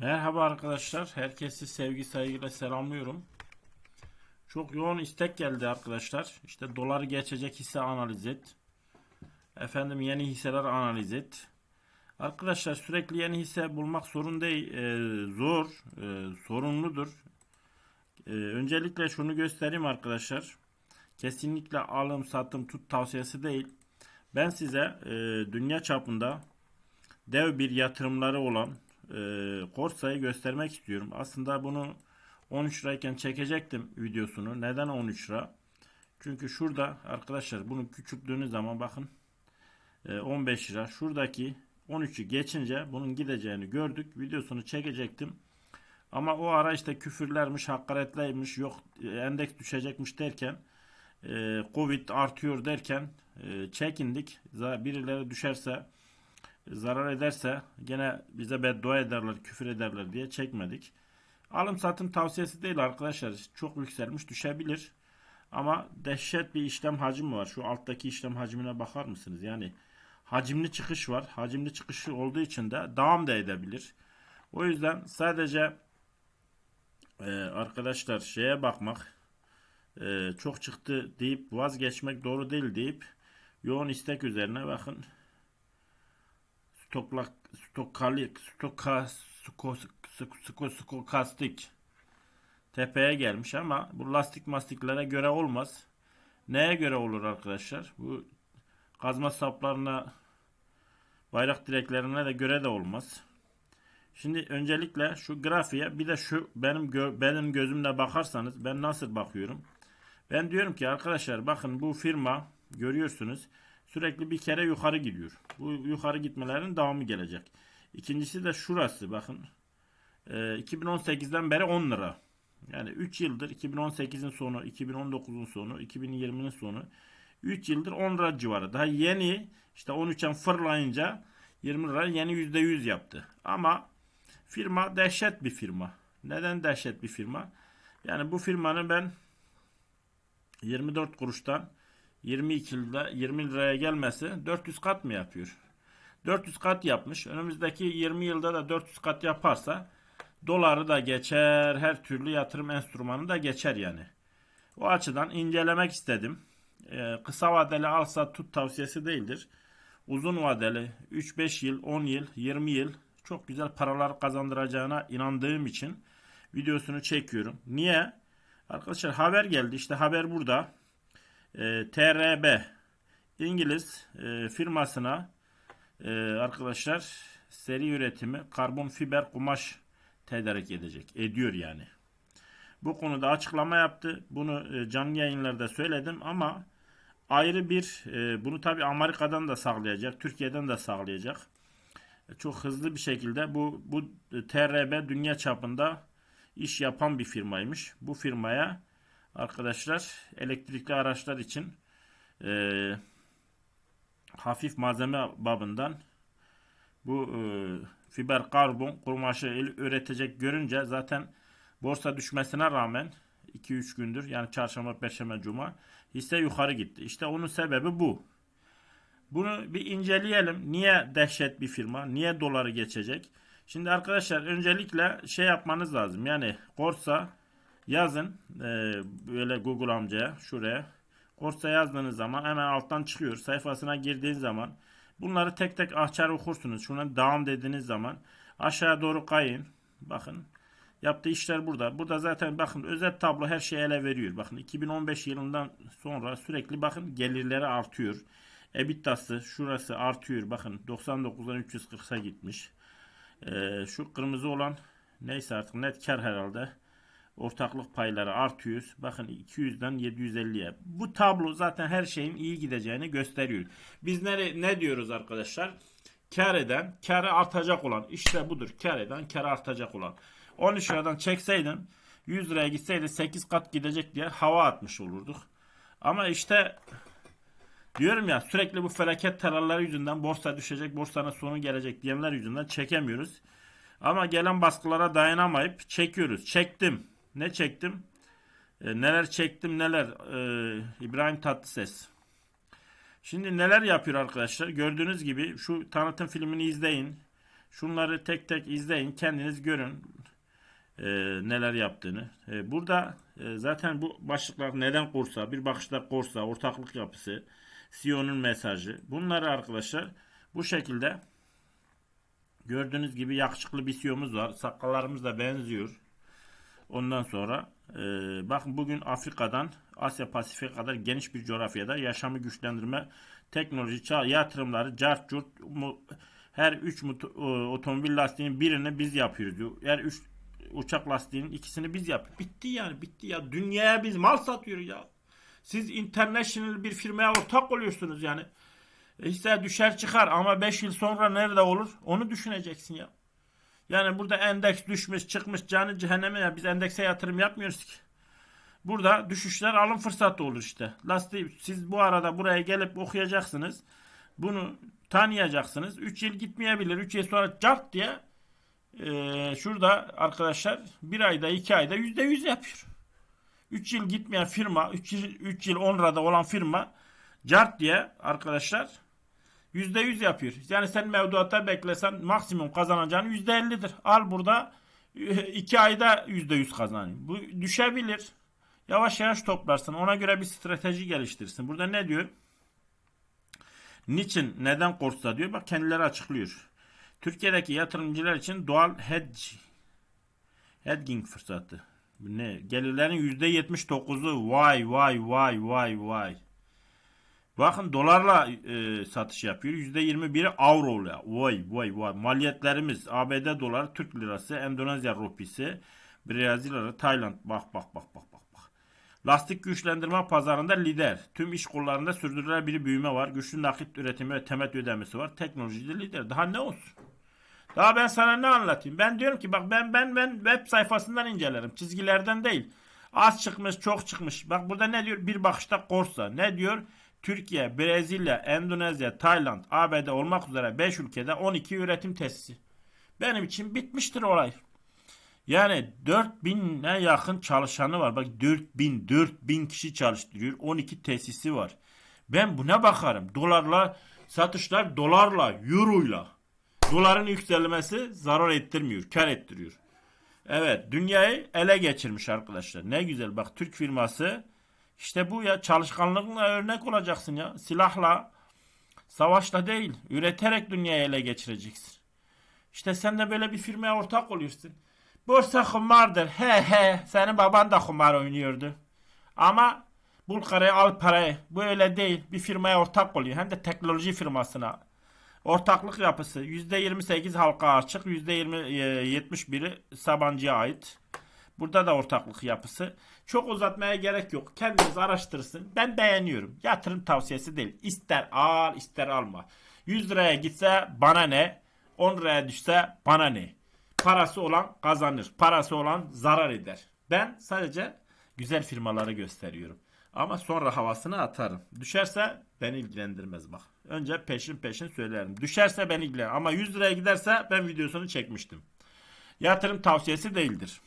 Merhaba arkadaşlar. Herkesi sevgi saygıyla selamlıyorum. Çok yoğun istek geldi arkadaşlar. İşte doları geçecek hisse analiz et. Efendim yeni hisseler analiz et. Arkadaşlar sürekli yeni hisse bulmak sorun değil. Ee, zor. e, sorunludur. Ee, öncelikle şunu göstereyim arkadaşlar. Kesinlikle alım satım tut tavsiyesi değil. Ben size e, dünya çapında dev bir yatırımları olan e, Corsa'yı göstermek istiyorum. Aslında bunu 13 lirayken çekecektim videosunu. Neden 13 lira? Çünkü şurada arkadaşlar bunu küçülttüğünüz zaman bakın e, 15 lira. Şuradaki 13'ü geçince bunun gideceğini gördük. Videosunu çekecektim. Ama o ara işte küfürlermiş, hakaretlermiş, yok e, endeks düşecekmiş derken e, Covid artıyor derken e, çekindik. Birileri düşerse zarar ederse gene bize beddua ederler, küfür ederler diye çekmedik. Alım satım tavsiyesi değil arkadaşlar. Çok yükselmiş düşebilir. Ama dehşet bir işlem hacmi var. Şu alttaki işlem hacmine bakar mısınız? Yani hacimli çıkış var. Hacimli çıkışı olduğu için de devam da edebilir. O yüzden sadece e, arkadaşlar şeye bakmak e, çok çıktı deyip vazgeçmek doğru değil deyip yoğun istek üzerine bakın stokla stokalik stoka sko, sko, sko, stokastik tepeye gelmiş ama bu lastik mastiklere göre olmaz. Neye göre olur arkadaşlar? Bu kazma saplarına bayrak direklerine de göre de olmaz. Şimdi öncelikle şu grafiğe bir de şu benim gö- benim gözümle bakarsanız ben nasıl bakıyorum? Ben diyorum ki arkadaşlar bakın bu firma görüyorsunuz sürekli bir kere yukarı gidiyor. Bu yukarı gitmelerin devamı gelecek. İkincisi de şurası bakın. Ee, 2018'den beri 10 lira. Yani 3 yıldır 2018'in sonu, 2019'un sonu, 2020'nin sonu 3 yıldır 10 lira civarı. Daha yeni işte 13'en fırlayınca 20 lira yeni %100 yaptı. Ama firma dehşet bir firma. Neden dehşet bir firma? Yani bu firmanın ben 24 kuruştan 22 lira 20 liraya gelmesi 400 kat mı yapıyor? 400 kat yapmış. Önümüzdeki 20 yılda da 400 kat yaparsa doları da geçer, her türlü yatırım enstrümanı da geçer yani. O açıdan incelemek istedim. Ee, kısa vadeli alsa tut tavsiyesi değildir. Uzun vadeli 3-5 yıl, 10 yıl, 20 yıl çok güzel paralar kazandıracağına inandığım için videosunu çekiyorum. Niye? Arkadaşlar haber geldi. İşte haber burada. Ee, TRB İngiliz e, firmasına e, arkadaşlar seri üretimi karbon fiber kumaş tedarik edecek. Ediyor yani. Bu konuda açıklama yaptı. Bunu e, canlı yayınlarda söyledim ama ayrı bir e, bunu tabi Amerika'dan da sağlayacak, Türkiye'den de sağlayacak. E, Çok hızlı bir şekilde bu bu e, TRB dünya çapında iş yapan bir firmaymış. Bu firmaya arkadaşlar elektrikli araçlar için e, hafif malzeme babından bu e, fiber karbon kumaşı üretecek görünce zaten borsa düşmesine rağmen 2-3 gündür yani çarşamba, perşembe, cuma hisse yukarı gitti. İşte onun sebebi bu. Bunu bir inceleyelim. Niye dehşet bir firma? Niye doları geçecek? Şimdi arkadaşlar öncelikle şey yapmanız lazım. Yani Korsa yazın e, böyle Google amcaya şuraya. Korsa yazdığınız zaman hemen alttan çıkıyor. Sayfasına girdiğiniz zaman bunları tek tek açar okursunuz. Şuna devam dediğiniz zaman aşağı doğru kayın. Bakın yaptığı işler burada. Burada zaten bakın özet tablo her şeyi ele veriyor. Bakın 2015 yılından sonra sürekli bakın gelirleri artıyor. EBITDA'sı şurası artıyor. Bakın 99'dan 340'a gitmiş. Ee, şu kırmızı olan neyse artık net kar herhalde. Ortaklık payları artıyor. Bakın 200'den 750'ye. Bu tablo zaten her şeyin iyi gideceğini gösteriyor. Biz ne, ne diyoruz arkadaşlar? Kar eden, karı artacak olan. işte budur. Kar eden, karı artacak olan. 13 liradan çekseydin 100 liraya gitseydi 8 kat gidecek diye hava atmış olurduk. Ama işte Diyorum ya sürekli bu felaket terörleri yüzünden borsa düşecek, borsanın sonu gelecek diyenler yüzünden çekemiyoruz. Ama gelen baskılara dayanamayıp çekiyoruz. Çektim. Ne çektim? E, neler çektim neler? E, İbrahim Tatlıses. Şimdi neler yapıyor arkadaşlar? Gördüğünüz gibi şu tanıtım filmini izleyin. Şunları tek tek izleyin. Kendiniz görün e, neler yaptığını. E, burada e, zaten bu başlıklar neden korsa, bir bakışta korsa, ortaklık yapısı, CEO'nun mesajı. Bunları arkadaşlar bu şekilde gördüğünüz gibi yakışıklı bir CEO'muz var. Sakallarımız da benziyor. Ondan sonra e, bakın bugün Afrika'dan Asya Pasifik'e kadar geniş bir coğrafyada yaşamı güçlendirme, teknoloji, yatırımları, cart curt, her 3 otomobil lastiğinin birini biz yapıyoruz diyor. Her 3 uçak lastiğinin ikisini biz yapıyoruz. Bitti yani bitti ya. Dünyaya biz mal satıyoruz ya. Siz international bir firmaya ortak oluyorsunuz yani. E, Hisse düşer çıkar ama 5 yıl sonra nerede olur onu düşüneceksin ya. Yani burada endeks düşmüş çıkmış canı cehenneme ya biz endekse yatırım yapmıyoruz ki. Burada düşüşler alım fırsatı olur işte. Lastiği siz bu arada buraya gelip okuyacaksınız. Bunu tanıyacaksınız. 3 yıl gitmeyebilir. 3 yıl sonra cart diye eee, şurada arkadaşlar bir ayda 2 ayda %100 yapıyor. 3 yıl gitmeyen firma 3 yıl, 3 yıl 10 lirada olan firma cart diye arkadaşlar %100 yapıyor. Yani sen mevduatta beklesen maksimum kazanacağın %50'dir. Al burada 2 ayda %100 kazanıyor. Bu düşebilir. Yavaş yavaş toplarsın. Ona göre bir strateji geliştirsin. Burada ne diyor? Niçin, neden korksa diyor. Bak kendileri açıklıyor. Türkiye'deki yatırımcılar için doğal hedge hedging fırsatı. Ne? Gelirlerin %79'u vay vay vay vay vay. Bakın dolarla e, satış yapıyor. %21'i avro ile. Vay vay vay. Maliyetlerimiz ABD doları, Türk lirası, Endonezya rupisi, Brezilya Tayland. Bak bak bak bak bak bak. Lastik güçlendirme pazarında lider. Tüm iş kollarında sürdürülebilir büyüme var. Güçlü nakit üretimi ve temet ödemesi var. Teknolojide lider. Daha ne olsun? Daha ben sana ne anlatayım? Ben diyorum ki bak ben ben ben web sayfasından incelerim. Çizgilerden değil. Az çıkmış, çok çıkmış. Bak burada ne diyor? Bir bakışta korsa. Ne diyor? Türkiye, Brezilya, Endonezya, Tayland, ABD olmak üzere 5 ülkede 12 üretim tesisi. Benim için bitmiştir olay. Yani 4000'e yakın çalışanı var. Bak 4000, 4000 kişi çalıştırıyor. 12 tesisi var. Ben buna bakarım. Dolarla satışlar dolarla, euroyla. Doların yükselmesi zarar ettirmiyor, kar ettiriyor. Evet, dünyayı ele geçirmiş arkadaşlar. Ne güzel bak Türk firması işte bu ya çalışkanlığınla örnek olacaksın ya. Silahla, savaşla değil, üreterek dünyayı ele geçireceksin. İşte sen de böyle bir firmaya ortak oluyorsun. Borsa kumardır. He he. Senin baban da kumar oynuyordu. Ama bul karayı al parayı. Bu öyle değil. Bir firmaya ortak oluyor. Hem de teknoloji firmasına. Ortaklık yapısı %28 halka açık, %71'i Sabancı'ya ait. Burada da ortaklık yapısı. Çok uzatmaya gerek yok. Kendiniz araştırsın. Ben beğeniyorum. Yatırım tavsiyesi değil. İster al ister alma. 100 liraya gitse bana ne? 10 liraya düşse bana ne? Parası olan kazanır. Parası olan zarar eder. Ben sadece güzel firmaları gösteriyorum. Ama sonra havasını atarım. Düşerse beni ilgilendirmez bak. Önce peşin peşin söylerim. Düşerse beni ilgilenir. Ama 100 liraya giderse ben videosunu çekmiştim. Yatırım tavsiyesi değildir.